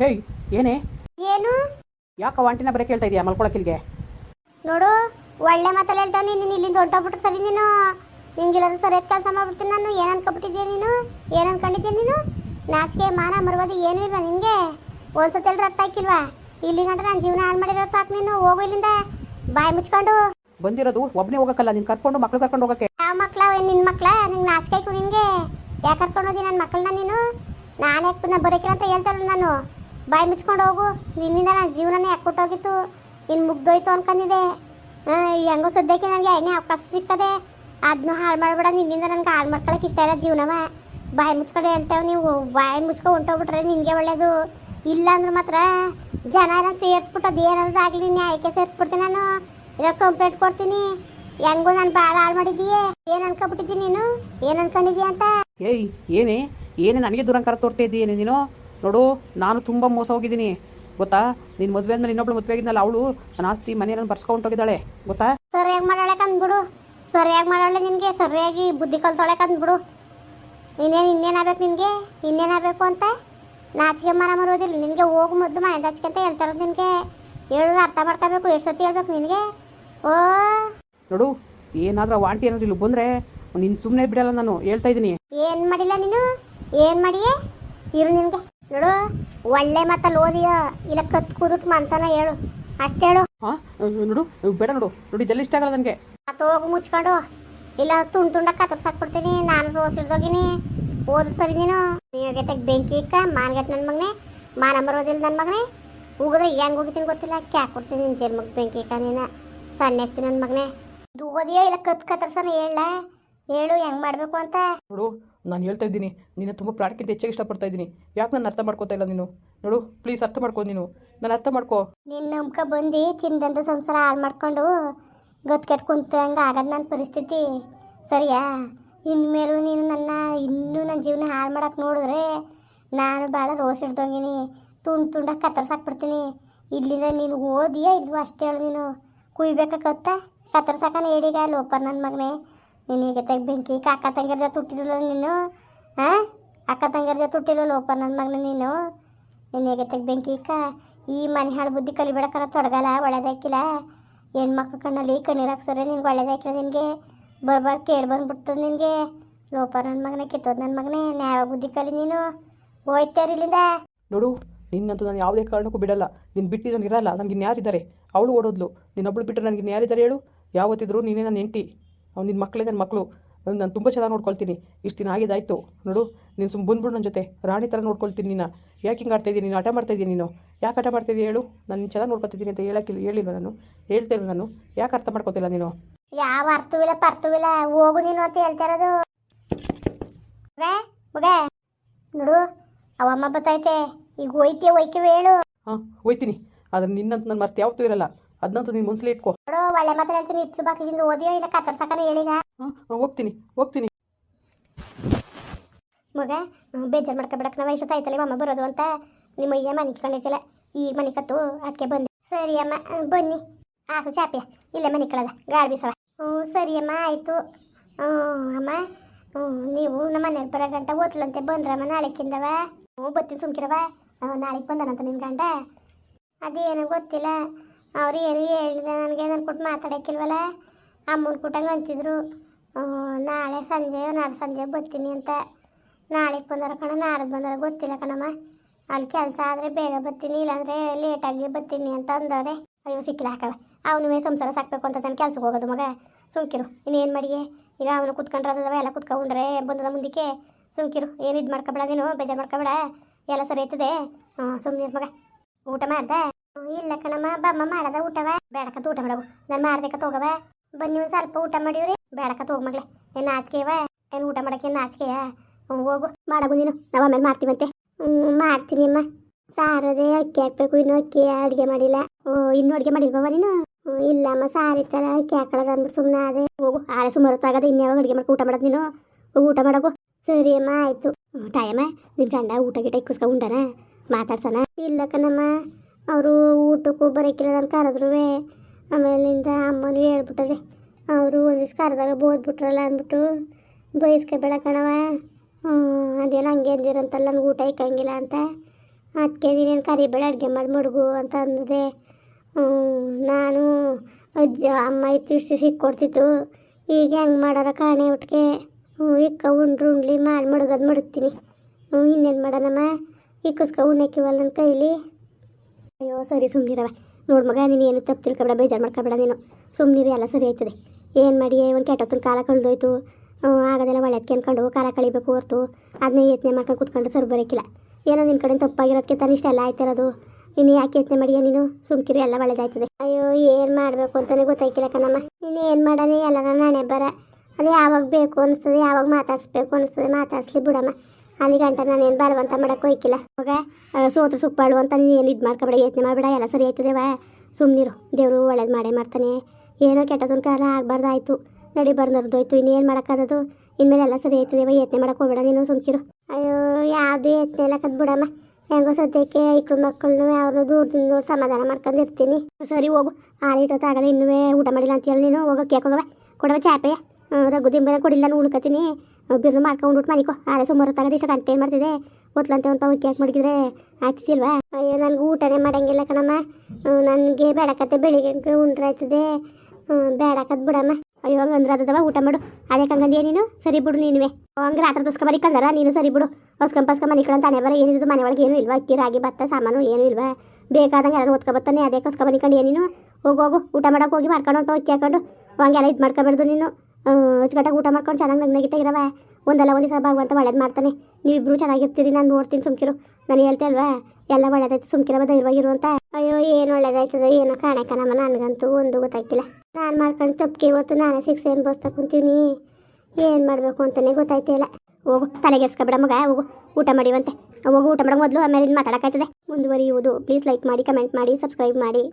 ಹೇಯ್ ಏನೇ? ಏನು? ಯಾಕೆ ವಾಂಟಿನ ಬರೆ ಕೇಳ್ತಾ ಇದೀಯಾ ಮಲ್ಕೊಳಕ್ಕಿಲ್ಗೆ ನೋಡು ಒಳ್ಳೆ ಮಾತಲ್ಲಿ ಹೇಳ್ತಾನೆ ನೀನು ಇಲ್ಲಿಂದ ಹೊಂಟೋಗ್ಬಿಟ್ರು ಸರಿ ನೀನು. ನಿಂಗಿಲ್ಲದ ಸರಿಯಾದ ಕೆಲಸ ಮಾಡ್ಬಿಡ್ತೀನಿ ನಾನು. ಏನು ಅನ್ಕೊಬಿಟ್ಟಿದ್ಯಾ ನೀನು? ಏನು ಅನ್ಕೊಂಡಿದ್ಯಾ ನೀನು? ನಾಚಿಕೆ ಮಾನ ಮರ್ವಾದಿ ಏನು ಇಲ್ವಾ ನಿನಗೆ ಒಂದ್ಸತಿ ರಕ್ತ ಅರ್ಥ ಹಾಕಿಲ್ವಾ ಇಲ್ಲಿ ಗಂಟ ನಾನು ಜೀವನ ಹಾಳು ಮಾಡಿರೋದು ಸಾಕು ನೀನು. ಹೋಗು ಇಲ್ಲಿಂದ. ಬಾಯಿ ಮುಚ್ಕೊಂಡು. ಬಂದಿರೋದು ಒಬ್ಬನೇ ಹೋಗಕ್ಕಲ್ಲ ನೀನು ಕರ್ಕೊಂಡು ಮಕ್ಳು ಕರ್ಕೊಂಡು ಹೋಗಕ್ಕೆ. ಯಾವ ಮಕ್ಳ? ನಿನ್ನ ಮಕ್ಳ? ನಿಂಗೆ ನಾಚಿಕೆ ನಿನಗೆ ಯಾಕೆ ಕರ್ಕೊಂಡು ಹೋದಿ ನನ್ನ ಮಕ್ಕಳನ್ನ ನೀನು? ನಾನು ಯಾಕೆ ಬರೋಕಿಲ್ಲ ಅಂತ ಹೇಳ್ತಾರಲ್ಲ ನಾನು. ಬಾಯಿ ಮುಚ್ಕೊಂಡು ಹೋಗು. ನಿನ್ನಿಂದ ನನ್ನ ಜೀವನನೇ ಯಾಕೆ ಕೊಟ್ಟೋಗಿತ್ತು ಇನ್ನು ಮುಗ್ದೋಯ್ತು ಅನ್ಕೊಂಡಿದ್ದೆ ಹಾಂ ಹೆಂಗೋ ಸದ್ಯಕ್ಕೆ ನನಗೆ ಏನೇ ಅವಕಾಶ ಸಿಕ್ಕದೆ ಅದನ್ನು ಹಾಳು ಮಾಡಬೇಡ. ನಿನ್ನಿಂದ ನನಗೆ ಹಾಳು ಮಾಡ್ಕೊಳಕ್ಕೆ ಇಷ್ಟ ಇಲ್ಲ ಜೀವನವ. ಬಾಯಿ ಮುಚ್ಕೊಂಡು ಹೇಳ್ತೇವೆ ನೀವು. ಬಾಯಿ ಮುಚ್ಕೊಂಡು ಹೊಂಟೋಗ್ಬಿಟ್ರೆ ನಿನಗೆ ಒಳ್ಳೇದು. ಇಲ್ಲ ಅಂದ್ರೆ ಮಾತ್ರ ಜನ ಎಲ್ಲ ಸೇರಿಸ್ಬಿಟ್ಟು ಅದು ಏನಾದ್ರು ಆಗಲಿ, ನ್ಯಾಯಕ್ಕೆ ಸೇರಿಸ್ಬಿಡ್ತೀನಿ ನಾನು. ಇವಾಗ ಕಂಪ್ಲೇಂಟ್ ಕೊಡ್ತೀನಿ. ಹೆಂಗೋ ನಾನು ಭಾಳ ಹಾಳು ಮಾಡಿದ್ದೀಯೇ. ಏನು ಅನ್ಕೊಂಡ್ಬಿಟ್ಟಿದ್ದೀನಿ ನೀನು? ಏನು ಅನ್ಕೊಂಡಿದ್ದೀಯ ಅಂತ? ಏಯ್, ಏನೇ? ಏನೇ ನನಗೆ ದುರಂಕಾರ ತೋರ್ತಾ ನೀನು? ನೋಡು ನಾನು ತುಂಬ ಮೋಸ ಹೋಗಿದ್ದೀನಿ. ಗೊತ್ತಾ? ನಿನ್ನ ಮದುವೆ ಆದ್ಮೇಲೆ ಇನ್ನೊಬ್ಳು ಮದುವೆ ಆಗಿದ್ನಲ್ಲ ಅವಳು ನನ್ನ ಆಸ್ತಿ ಮನೆಯನ್ನು ಬರ್ಸ್ಕೊಂಡೋಗಿದ್ದಾಳೆ ಗೊತ್ತಾ? ಸರಿಯಾಗಿ ಮಾಡೋಳೆ ಕಂದ್ಬಿಡು. ಸರಿಯಾಗಿ ಮಾಡಾಳೆ ನಿನಗೆ ಸರಿಯಾಗಿ ಬುದ್ಧಿ ಕಲ್ತೊಳೆ ಕಂದ್ಬಿಡು. ಇನ್ನೇನು ಇನ್ನೇನಾಗಬೇಕು ನಿನಗೆ? ಇನ್ನೇನಾಗಬೇಕು ಅಂತ? ನಾಚಿಕೆ ಮರ ಮರೋದಿಲ್ಲ. ನಿನಗೆ ಹೋಗು ಮೊದಲು ಮನೆ ಹಚ್ಕೊಂತ ಹೇಳ್ತಾರದು ನಿನಗೆ. ಹೇಳಿದ್ರೆ ಅರ್ಥ ಮಾಡ್ಕೋಬೇಕು ಎಷ್ಟು ಸತಿ ಹೇಳ್ಬೇಕು ನಿನಗೆ? ಓ! ನೋಡು ಏನಾದ್ರೂ ವಾಂಟಿ ಏನಾದ್ರು ಇಲ್ಲಿ ಬಂದರೆ ನಿನ್ನ ಸುಮ್ಮನೆ ಬಿಡಲ್ಲ ನಾನು ಹೇಳ್ತಾ ಇದ್ದೀನಿ. ಏನು ಮಾಡಿಲ್ಲ ನೀನು? ಏನು ಮಾಡಿಯೇ? ಇರು ನಿನಗೆ. ನೋಡು ಒಳ್ಳೆ ಮತ್ತಲ್ಲಿ ಓದಿಯ. ಇಲ್ಲ ಕತ್ ಕೂದುಟ್ ಮನ್ಸನ ಹೇಳು. ಅಷ್ಟೇ ಹೇಳು. ಹಾಂ ನೋಡು ಬೇಡ ನೋಡು. ನೋಡಿ ಇದೆಲ್ಲ ಇಷ್ಟ ಆಗಲ್ಲ ನನಗೆ. ಆತ ಹೋಗು ಮುಚ್ಕೊಂಡು. ಇಲ್ಲ ತುಂಡು ತುಂಡಕ್ಕೆ ಕತ್ತರ್ಸಾಕ್ಬಿಡ್ತೀನಿ ನಾನು ರೋಸ್ ಹಿಡ್ದೋಗಿನಿ. ಓದ್ರು ಸರಿ ನೀನು. ನೀವಾಗೈತೆ ಬೆಂಕಿ ಇಕ್ಕ ಮಾನ್ಗಟ್ ನನ್ನ ಮಗನೇ ಮಾನ ಬರೋದಿಲ್ಲ ನನ್ನ ಮಗನೇ. ಹೋಗಿದ್ರೆ ಹೆಂಗೆ ಹೋಗಿದ್ದೀನಿ ಗೊತ್ತಿಲ್ಲ. ಕ್ಯಾಕ್ ಕೊಡ್ಸಿ ನಿನ್ನ ಜನ್ಮಕ್ಕೆ ಬೆಂಕಿ ಇಕ್ಕ ನೀನು. ಸಣ್ಣ ಎತ್ತಿ ನನ್ನ ಮಗನೇ. ಇದು ಓದಿಯೋ ಇಲ್ಲ ಕತ್ ಕತ್ತರ್ಸನ ಹೇಳ ಹೇಳು ಹೆಂಗ್ ಮಾಡಬೇಕು ಅಂತ? ನೋಡು ನಾನು ಹೇಳ್ತಾ ಇದ್ದೀನಿ ನಿನ್ನ ತುಂಬ ಪ್ರಾಣಕ್ಕಿಂತ ಹೆಚ್ಚಾಗಿ ಇಷ್ಟಪಡ್ತಾ ಇದ್ದೀನಿ. ಯಾಕೆ ನಾನು ಅರ್ಥ ಮಾಡ್ಕೋತಾ ಇಲ್ಲ ನೀನು? ನೋಡು ಪ್ಲೀಸ್ ಅರ್ಥ ಮಾಡ್ಕೋ ನೀನು. ನಾನು ಅರ್ಥ ಮಾಡ್ಕೋ. ನಿನ್ನ ನಂಬ್ಕ ಬಂದು ಚಿಂದಂತ ಸಂಸಾರ ಹಾಳು ಮಾಡ್ಕೊಂಡು ಗೊತ್ತು ಕೆಟ್ಟು ಕುಂತಂಗೆ ಆಗದ ನನ್ನ ಪರಿಸ್ಥಿತಿ. ಸರಿಯಾ? ಇನ್ಮೇಲೂ ನೀನು ನನ್ನ ಇನ್ನೂ ನನ್ನ ಜೀವನ ಹಾಳು ಮಾಡಕ್ಕೆ ನೋಡಿದ್ರೆ ನಾನು ಭಾಳ ರೋಸ್ ಹಿಡ್ದಂಗಿನಿ. ತುಂಡು ತುಂಡಾಗಿ ಕತ್ತರ್ಸಾಕ್ಬಿಡ್ತೀನಿ ಇಲ್ಲಿಂದ ನೀನು ಓದಿಯಾ ಇಲ್ವೋ ಅಷ್ಟೇ ಹೇಳು ನೀನು. ಕುಯ್ಬೇಕಾಗತ್ತ ಕತ್ತರ್ಸಾಕನ ಹೇಳಿಗ ಲೋಪರ್ ನನ್ನ ಮಗನೇ. ನೀನು ಈಗ ತೆಗ್ ಬೆಂಕಿ ಅಕ್ಕ ತಂಗಿರ ಜೊತೆ ಹುಟ್ಟಿದಿಲ್ಲ ನೀನು? ಹಾಂ ಅಕ್ಕ ತಂಗಿರ ಜೊತೆ ಹುಟ್ಟಿಲ್ಲ ಲೋಪ ನನ್ನ ಮಗನ ನೀನು? ನಿನಗೆ ತೆಗ್ ಬೆಂಕಿ ಅಕ್ಕ ಈ ಮನೆ ಹಾಳು ಬುದ್ಧಿ ಕಲಿಬೇಡಕ್ಕನ ತೊಡಗಲ್ಲ ಒಳ್ಳೇದಾಕಿಲ್ಲ ಹೆಣ್ಮಕ್ಳು ಕಣ್ಣಲ್ಲಿ ಕಣ್ಣೀರು ಹಾಕ್ಸರೆ ನಿನ್ಗೆ ಒಳ್ಳೇದಾಕಿಲ್ಲ ನಿನಗೆ. ಬರ್ಬಾರ್ದು ಕೇಳಿ ಬಂದ್ಬಿಡ್ತದೆ ನಿನಗೆ. ಲೋಪ ನನ್ನ ಮಗನೇ ಕಿತ್ತೋದು ನನ್ನ ಮಗನೇ ನ್ಯಾಯ ಬುದ್ಧಿ ಕಲಿ ನೀನು. ಹೋಯ್ತಾರ ಇಲ್ಲಿಂದ? ನೋಡು, ನಿನ್ನಂತೂ ನಾನು ಯಾವುದೇ ಕಾರಣಕ್ಕೂ ಬಿಡಲ್ಲ. ನಿನ್ನ ಬಿಟ್ಟು ನಾನು ಇರಲ್ಲ, ನನಗೆ ಇನ್ಯಾರಿದ್ದಾರೆ? ಅವಳು ಓಡೋದ್ಲು. ನಿನ್ನೊಬ್ಳು ಬಿಟ್ಟರೆ ನನಗೆ ಇನ್ಯಾರಿದ್ದಾರೆ ಹೇಳು? ಯಾವತ್ತಿದ್ರು ನೀನೇ ನನ್ನ ಹೆಂಡತಿ. ನಿನ್ನ ಮಕ್ಕಳೇ ನನ್ನ ಮಕ್ಕಳು ನಾನು ತುಂಬ ಚೆನ್ನಾಗಿ ನೋಡ್ಕೊಳ್ತೀನಿ. ಇಷ್ಟು ದಿನ ಆಗಿದ್ದಾಯ್ತು. ನೋಡು ನೀನು ಸುಮ್ಮ ಬಂದ್ಬಿಡು ನನ್ನ ಜೊತೆ. ರಾಣಿ ಥರ ನೋಡ್ಕೊಳ್ತೀನಿ ನೀನು. ಯಾಕೆ ಹಿಂಗೆ ಆಡ್ತಾ ಇದ್ದೀನಿ ನೀನು? ಆಟ ಮಾಡ್ತಾಯಿದ್ದೀನಿ ನೀನು? ಯಾಕೆ ಆಟ ಮಾಡ್ತಾ ಇದೀಯ ಹೇಳು. ನಾನು ನಿನ್ನ ಚೆನ್ನಾಗಿ ನೋಡ್ಕೊತಿದ್ದೀನಿ ಅಂತ ಹೇಳಕ್ಕಿಲ್ಲ ಹೇಳಿಲ್ಲ ನಾನು? ಹೇಳ್ತೇನೆ ನಾನು? ಯಾಕೆ ಅರ್ಥ ಮಾಡ್ಕೋತಿಲ್ಲ ನೀನು? ಯಾವ ಅರ್ಥವಿಲ್ಲ ಪರ್ಥವಿಲ್ಲ ಹೋಗು ನೀನು ಅಂತ ಹೇಳ್ತಾ ಇರೋದು. ನೋಡು ಅವಮ್ಮ ಬತ್ತೈತೆ. ಈಗ ಹೋಯ್ತೀಯ ಹೋಯ್ತೀವಿ ಹೇಳು. ಹಾಂ ಹೋಯ್ತೀನಿ. ಆದರೆ ನಿನ್ನಂತ ನನ್ನ ಮರ್ತು ಯಾವತ್ತೂ ಇರಲ್ಲ. ಅದನ್ನಂತೂ ನೀನು ಮನಸ್ಸಲ್ಲಿ ಇಟ್ಕೋ. ನೋಡು ಒಳ್ಳೆ ಮಾತ್ರ ಹೇಳ್ತೀನಿ. ಬಾಕಿ ಬಾಕ್ಲಿಂದ ಓದಿಯೋ ಇಲ್ಲ ಕತ್ತರ್ಸಕನ ಹೇಳಿದ ಹಾಂ ಹೋಗ್ತೀನಿ ಹೋಗ್ತೀನಿ. ಮಗ ಬೇಜಾರು ಮಾಡ್ಕೊಬೇಡಕ್ಕೆ. ನಾವು ಇಷ್ಟೊತ್ತು ಆಯ್ತಲ್ಲ ಅಮ್ಮ ಬರೋದು ಅಂತ ನಿಮ್ಮ ಅಯ್ಯ ಮನೆ ಕಳಿಸಿಲ್ಲ ಈಗ ಮನೆ ಕತ್ತು ಅದಕ್ಕೆ ಬಂದೆ. ಸರಿ ಅಮ್ಮ ಬನ್ನಿ. ಆಸು ಚಾಪಿಯ ಇಲ್ಲೇ ಮನೆ ಕಳದ. ಗಾಳಿ ಬೀಸವ. ಹ್ಞೂ ಸರಿ ಅಮ್ಮ ಆಯಿತು. ಹ್ಞೂ ಅಮ್ಮ ಹ್ಞೂ ನೀವು ನಮ್ಮ ಮನೆಗೆ ಬರೋ ಗಂಟ ಓದ್ಲಂತೆ. ಬಂದ್ರಮ್ಮ ನಾಳೆಕ್ಕಿಂದವ ಹ್ಞೂ ಬತ್ತೀನಿ ಸುಮ್ಕಿರವ ನಾಳೆಗೆ ಬಂದನಂತ ನಿನ್ನ ಗಂಡ. ಅದೇನು ಗೊತ್ತಿಲ್ಲ. ಅವ್ರು ಏನೂ ಹೇಳಿಲ್ಲ, ನನಗೆ ನನ್ನ ಕೊಟ್ಟು ಮಾತಾಡೋಕ್ಕಿಲ್ವಲ್ಲ? ಅಮ್ಮನ ಕೊಟ್ಟಂಗೆ ಅಂತಿದ್ರು. ನಾಳೆ ಸಂಜೆ ನಾಳೆ ಸಂಜೆ ಬರ್ತೀನಿ ಅಂತ. ನಾಳೆಗೆ ಬಂದಾರ ಕಣ ನಾಳೆ ಬಂದಾರ ಗೊತ್ತಿಲ್ಲ ಕಣಮ್ಮ. ಅಲ್ಲಿ ಕೆಲಸ ಆದರೆ ಬೇಗ ಬರ್ತೀನಿ, ಇಲ್ಲಾಂದರೆ ಲೇಟಾಗಿ ಬರ್ತೀನಿ ಅಂತ ಅಂದವ್ರೆ. ಅಯ್ಯೋ, ಸಿಕ್ಕಿಲ್ಲ ಹಾಕಲ್ಲ ಅವನು ಸಂಸಾರ ಸಾಕ್ಬೇಕು ಅಂತ ತನ್ನ ಕೆಲ್ಸಕ್ಕೆ ಹೋಗೋದು ಮಗ. ಸುಮ್ಕಿರು, ಇನ್ನೇನು ಮಾಡಿಯೇ ಈಗ ಅವನು ಕುತ್ಕೊಂಡ್ರದವ ಎಲ್ಲ ಕುತ್ಕೊಂಡ್ರೆ ಬಂದದ ಮುಂದಕ್ಕೆ. ಸುಮ್ಕಿರು, ಏನು ಇದು ಮಾಡ್ಕೊಬೇಡ ನೀನು, ಬೇಜಾರು ಮಾಡ್ಕೊಬೇಡ. ಎಲ್ಲ ಸರಿ ಆಯ್ತದೆ ಸುಮ್ಮನೆ ಮಗ. ಊಟ ಮಾಡ್ದೆ? ಇಲ್ಲ ಕಣಮ್ಮ ಬಮ್ಮ ಮಾಡದ ಊಟವ? ಬೇಡಕತ್ ಊಟ ಮಾಡವು. ನಾನು ಮಾಡ್ಬೇಕತ್ತ ತೋಗವ ಬನ್ನಿ ಸ್ವಲ್ಪ ಊಟ ಮಾಡಿವ್ರಿ. ಬೇಡಕತ್ ಹೋಗ್ ಮಗಳೆ. ಏನು ನಾಚಿಕೆವ ಏನು ಊಟ ಮಾಡಕ್ಕೆ ಹ್ಞೂ ಹೋಗು. ಮಾಡಗು ನೀನು. ನಾವು ಆಮೇಲೆ ಮಾಡ್ತೀವಂತೆ. ಹ್ಞೂ ಮಾಡ್ತೀನಿ ಅಮ್ಮ. ಸಾರದೇ ಅಕ್ಕಿ ಹಾಕ್ಬೇಕು. ಇನ್ನೂ ಅಕ್ಕಿ ಅಡುಗೆ ಮಾಡಿಲ್ಲ. ಓ, ಇನ್ನೂ ಅಡುಗೆ ಮಾಡಿಲ್ವ ನೀನು? ಇಲ್ಲ ಇಲ್ಲಮ್ಮ ಸಾರಿತ್ತಲ್ಲ ಅಕ್ಕಿ ಹಾಕೊಳ್ಳೋದು ಅಂದ್ಬಿಟ್ಟು ಸುಮ್ಮನೆ ಅದೇ ಹೋಗು. ಆಳೆ ಸುಮಾರು ತಾಗದ ಇನ್ಯಾವಾಗ ಅಡುಗೆ ಮಾಡ್ಕೊ? ಊಟ ಮಾಡೋದು ನೀನು? ಊಟ ಮಾಡಗು. ಸರಿ ಅಮ್ಮ, ಆಯಿತು. ತಾಯಮ್ಮ ನಿನ್ನ ಗಂಡ ಊಟ ಗಿಟ ಇಕ್ಕಿಸ್ಕೊ ಉಂಡನ? ಮಾತಾಡ್ಸೋಣ? ಇಲ್ಲ ಕಣಮ್ಮ ಅವರು ಊಟಕ್ಕೂ ಬರೋಕ್ಕಿಲ್ಲ ನಾನು ಕರೆದ್ರು. ಆಮೇಲಿಂದ ಅಮ್ಮನೂ ಹೇಳ್ಬಿಟ್ಟದೆ, ಅವರು ಒಂದಿವ್ಸ ಕರೆದಾಗ ಬೋದ್ಬಿಟ್ರಲ್ಲ ಅಂದ್ಬಿಟ್ಟು ಬಯಸ್ಕೊಬೇಡ ಕಣವ ಅದೇನು ಅದೇನೋ ಹಂಗೆ ಅಂದಿರಂತಲ್ಲ, ನನಗೆ ಊಟ ಇಕ್ಕಂಗಿಲ್ಲ ಅಂತ. ಅದಕ್ಕೆ ನೀನೇನು ಕರಿಬೇಡ, ಅಡುಗೆ ಮಾಡಿ ಮಡಗು ಅಂತ ಅಂದಿದೆ. ನಾನು ಅಜ್ಜ, ಅಮ್ಮ ಇತ್ತಿಡ್ಸಿ ಸಿಕ್ಕೊಡ್ತಿತ್ತು ಈಗ ಹೆಂಗೆ ಮಾಡಾರ ಕಾಣೆ ಒಟ್ಟಿಗೆ ಇಕ್ಕ ಉಂಡ್ರು ಉಂಡ್ಲಿ, ಮಾಡಿ ಮಡಗೋದು ಮಡಗ್ತೀನಿ. ಹ್ಞೂ, ಇನ್ನೇನು ಮಾಡೋಣಮ್ಮ. ಇಕ್ಕಸ್ಕ ಉಣ್ಣಕ್ಕಿವಲ್ಲ ನನ್ನ ಕೈಲಿ. ಅಯ್ಯೋ, ಸರಿ ಸುಮ್ಮನಿರವ ನೋಡು ಮಗ, ನೀನು ಏನು ತಪ್ಪು ತಿಳ್ಕೊಬೇಡ, ಬೇಜಾರು ಮಾಡ್ಕೊಬೇಡ ನೀನು. ಸುಮ್ಮನಿರಿ ಎಲ್ಲ ಸರಿ ಆಯ್ತದೆ. ಏನು ಮಾಡಿ, ಒಂದು ಕೆಟ್ಟೊತ್ತಿನ ಕಾಲ ಕಳೆದೋಯ್ತು. ಆಗೋದೆಲ್ಲ ಒಳ್ಳೆದಕ್ಕೆ ಅನ್ಕೊಂಡು ಕಾಲ ಕಳಿಬೇಕು ಹೊರ್ತು. ಅದನ್ನೇ ಯತ್ನೆ ಮಾಡ್ಕೊಂಡು ಕುತ್ಕೊಂಡು ಸರ್ ಬರೋಕ್ಕಿಲ್ಲ ಏನೋ ನಿನ್ನ ಕಡೆ ತಪ್ಪಾಗಿರೋದಕ್ಕೆ ತಾನು ಇಷ್ಟೆಲ್ಲ ಆಯ್ತಿರೋದು. ಇನ್ನು ಯಾಕೆ ಯತ್ನೆ ಮಾಡಿಯ ನೀನು? ಸುಮ್ಕಿರು, ಎಲ್ಲ ಒಳ್ಳೇದಾಯ್ತದೆ. ಅಯ್ಯೋ, ಏನು ಮಾಡಬೇಕು ಅಂತಲೇ ಗೊತ್ತಾಯ್ಕಿಲ್ಲ ಕಣಮ್ಮ. ನೀನು ಏನು ಮಾಡೋಣ? ಎಲ್ಲ ನಾಣೆ ಬರ ಅದು ಯಾವಾಗ ಬೇಕು ಅನಿಸ್ತದೆ, ಯಾವಾಗ ಮಾತಾಡಿಸ್ಬೇಕು ಅನಿಸ್ತದೆ, ಮಾತಾಡಿಸ್ಲಿ ಬಿಡಮ್ಮ. ಅಲ್ಲಿ ಗಂಟ ಏನು ಬಲವಂತ ಮಾಡಕ್ಕೆ ಹೋಯ್ಕಿಲ್ಲ. ಹೋಗ ಆ, ಸೋತು ಸುಪ್ಪಾಳು ಅಂತ ನೀನು ಇದು ಮಾಡ್ಕೊಬೇಡ ಯೋಚನೆ ಮಾಡಬೇಡ ಎಲ್ಲ ಸರಿ ಆಯ್ತದೇವ ಸುಮ್ಮನಿರು ದೇವರು ಒಳ್ಳೇದು ಮಾಡೇ ಮಾಡ್ತಾನೆ. ಏನೋ ಕೆಟ್ಟದೊಂದು ಕಾಲ ಆಗಬಾರ್ದಾಯ್ತು. ನಡಿ ಬರ್ನರ್ದೋಯ್ತು ಇನ್ನೇನು ಮಾಡೋಕ್ಕಾದದು ಇನ್ಮೇಲೆ ಎಲ್ಲ ಸರಿ ಆಯ್ತದೇವ ಯತ್ನೆ ಮಾಡಕ್ಕೆ ಹೋಗ್ಬೇಡ ನೀನು ಸುಮ್ಕಿರು. ಅಯ್ಯೋ ಯಾವುದೂ ಯತ್ನೆ ಎಲ್ಲ ಕದ್ ಬಿಡಮ್ಮ. ಹೆಂಗೋ ಸದ್ಯಕ್ಕೆ ಇಕ್ಕಳು ಮಕ್ಕಳನ್ನು ಯಾವ್ದು ದೂರದಿಂದ ನೋಡಿ ಸಮಾಧಾನ ಮಾಡ್ಕೊಂಡಿರ್ತೀನಿ ಸರಿ ಹೋಗು ಆಗದೆ ಇನ್ನೂ ಊಟ ಮಾಡಿಲ್ಲ ಅಂತ ಹೇಳಿ ನೀನು ಹೋಗೋಕೆ ಹೋಗವ? ಕೊಡವ ಚಾಪೆ? ರಘು ದಿಂಬನ ಕೊಡಿಲ್ಲ ನಾನು ಉಳ್ಕತೀನಿ ಬಿರ್ನು ಮಾಡ್ಕೊಂಡು ಊಟ ಮಾಡಿಕೋ ಆಳೆ ಸುಮಾರು ತಗದು ಇಷ್ಟ ಗಂಟೆ ಏನು ಮಾಡ್ತಿದೆ ಒತ್ಲಂತೆ ಒಂದು ಪಾವು ಕ್ಯಾಕ್ ಮಡಗಿದ್ರೆ. ಆಗ್ತಿಲ್ವಾ ಅಯ್ಯೋ, ನನಗೆ ಊಟನೇ ಮಾಡಂಗಿಲ್ಲ ಕಣಮ್ಮ. ನನಗೆ ಬೇಡಕತ್ತೆ ಬೆಳಿಗ್ಗೆ ಉಂಡ್ರೆ ಆಯ್ತದೆ. ಬೇಡಕತ್ ಬಿಡಮ್ಮ. ಅಯ್ಯೋ ಹಂಗಂದ್ರೆ ಅದದವ ಊಟ ಮಾಡು. ಅದೇ ಕಂಗಂದಿಯ ನೀನು? ಸರಿ ಬಿಡು ನೀನುವೆ. ಹಂಗೆ ರಾತ್ರಿ ತಸ್ಕ ಬರೀ ಕಂದರ ನೀನು ಸರಿ ಬಿಡು. ಹೊಸ್ಕಂಪ ಪಸ್ಕ ಮನೆ ಕಡೆ ತಾನೆ ಬರ. ಏನಿದ್ದು ಮನೆ ಒಳಗೆ ಏನೂ ಇಲ್ವಾ? ಅಕ್ಕಿ, ರಾಗಿ, ಭತ್ತ, ಸಾಮಾನು ಏನೂ ಇಲ್ವಾ? ಬೇಕಾದಂಗೆ ಎಲ್ಲ ಓದ್ಕೊ ಬರ್ತಾನೆ ಅದೇ ಕಸ್ಕ ಮನಿಕೊಂಡು ನೀನು? ಹೋಗು ಹೋಗು. ಊಟ ಮಾಡೋಕೆ ಹೋಗಿ ಮಾಡ್ಕೊಂಡು ಹೊಂಟು ಅಕ್ಕಿ ಹಾಕೊಂಡು. ಹಂಗೆಲ್ಲ ಇದು ಮಾಡ್ಕೊಬಾರ್ದು ನೀನು. ಅಚ್ಚುಕಟ್ಟಾಗಿ ಊಟ ಮಾಡ್ಕೊಂಡು ಚೆನ್ನಾಗಿ ನಗ್ನಗಿತ್ತಾಗಿರವ ಒಂದಲ್ಲ ಒಂದು ಸಲ ಭಾಗವಂತ ಒಳ್ಳೇದು ಮಾಡ್ತಾನೆ. ನೀವಿಬ್ರು ಚೆನ್ನಾಗಿರ್ತೀರಿ, ನಾನು ನೋಡ್ತೀನಿ ಸುಮ್ಕಿರು. ನಾನು ಹೇಳ್ತೆ ಅಲ್ವಾ? ಎಲ್ಲ ಒಳ್ಳೇದಾಯ್ತು ಸುಮ್ಕಿರವ ಧೈರ್ಯವಾಗಿರು ಅಂತ. ಅಯ್ಯೋ, ಏನು ಒಳ್ಳೇದಾಯ್ತದ ಏನೋ ಕಾಣಕನಮ್ಮ ನನಗಂತೂ ಒಂದು ಗೊತ್ತಾಗ್ತಿಲ್ಲ. ನಾನು ಮಾಡ್ಕೊಂಡು ತಪ್ಪಿಗೆ ಇವತ್ತು ನಾನೇ ಏನು ಬಸ್ತಾ ಕುಂತೀವಿ ಏನು ಮಾಡಬೇಕು ಅಂತಲೇ ಗೊತ್ತಾಯ್ತಿಲ್ಲ ಹೋಗು ತಲೆಗೆಡ್ಸ್ಕೊಬೇಡ ಮಗ, ಹೋಗು. ಊಟ ಮಾಡಿವಂತೆ ಹೋಗು, ಊಟ ಮಾಡೋ. ಮೊದಲು ಆಮೇಲೆ ಮಾತಾಡೋಕ್ಕಾಯ್ತದೆ. ಮುಂದುವರಿಯುವುದು. ಪ್ಲೀಸ್ ಲೈಕ್ ಮಾಡಿ ಕಮೆಂಟ್ ಮಾಡಿ ಸಬ್ಸ್ಕ್ರೈಬ್ ಮಾಡಿ.